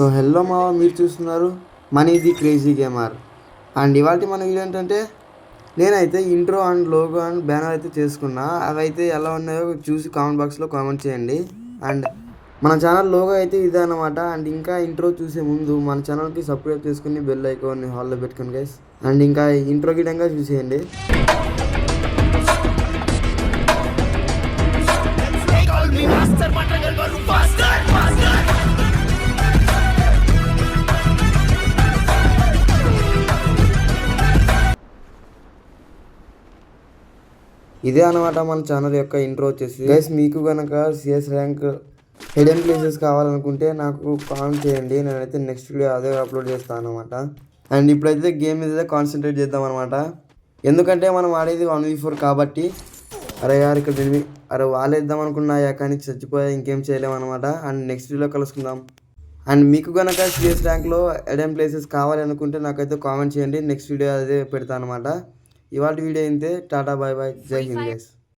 So hello మావ మీరు చూస్తున్నారు money the crazy gamer. And ఇవాళ మన వీడియో ఏంటంటే నేనైతే intro and logo and banner అయితే చేసుకున్నా. అవి అయితే ఎలా ఉన్నాయో చూసి కామెంట్ బాక్స్లో కామెంట్ చేయండి. అండ్ మన ఛానల్ లోగో అయితే ఇదే అనమాట అండ్ ఇంకా ఇంట్రో చూసే ముందు మన ఛానల్కి సబ్స్క్రైబ్ చేసుకుని బెల్ ఐకాన్ని హాల్లో పెట్టుకుని గైస్ అండ్ ఇంకా ఇంట్రో గిటంగా చూసేయండి. ఇదే అనమాట మన ఛానల్ యొక్క ఇంట్రో వచ్చేసి. గైస్ మీకు కనుక సిఎస్ ర్యాంక్ హిడెన్ ప్లేసెస్ కావాలనుకుంటే నాకు కామెంట్ చేయండి. నేనైతే నెక్స్ట్ వీడియో అదే అప్లోడ్ చేస్తాను అనమాట అండ్ ఇప్పుడైతే గేమ్ మీద కాన్సన్ట్రేట్ చేద్దాం అనమాట ఎందుకంటే మనం ఆడేది వన్ వీ ఫోర్ కాబట్టి అరే గారు ఇక్కడ ఎనిమి అరే వాళ్ళేద్దాం అనుకున్నాయా కానీ చచ్చిపోయా ఇంకేం చేయలేమన్నమాట అండ్ నెక్స్ట్ వీడియో కలుసుకుందాం. అండ్ మీకు కనుక సిఎస్ ర్యాంక్లో ఎడెన్ ప్లేసెస్ కావాలి అనుకుంటే నాకైతే కామెంట్ చేయండి. నెక్స్ట్ వీడియో అదే పెడతాను అనమాట ఇవాళ వీడియో అయితే టాటా బాయ్ బాయ్ జై హింద్ గైస్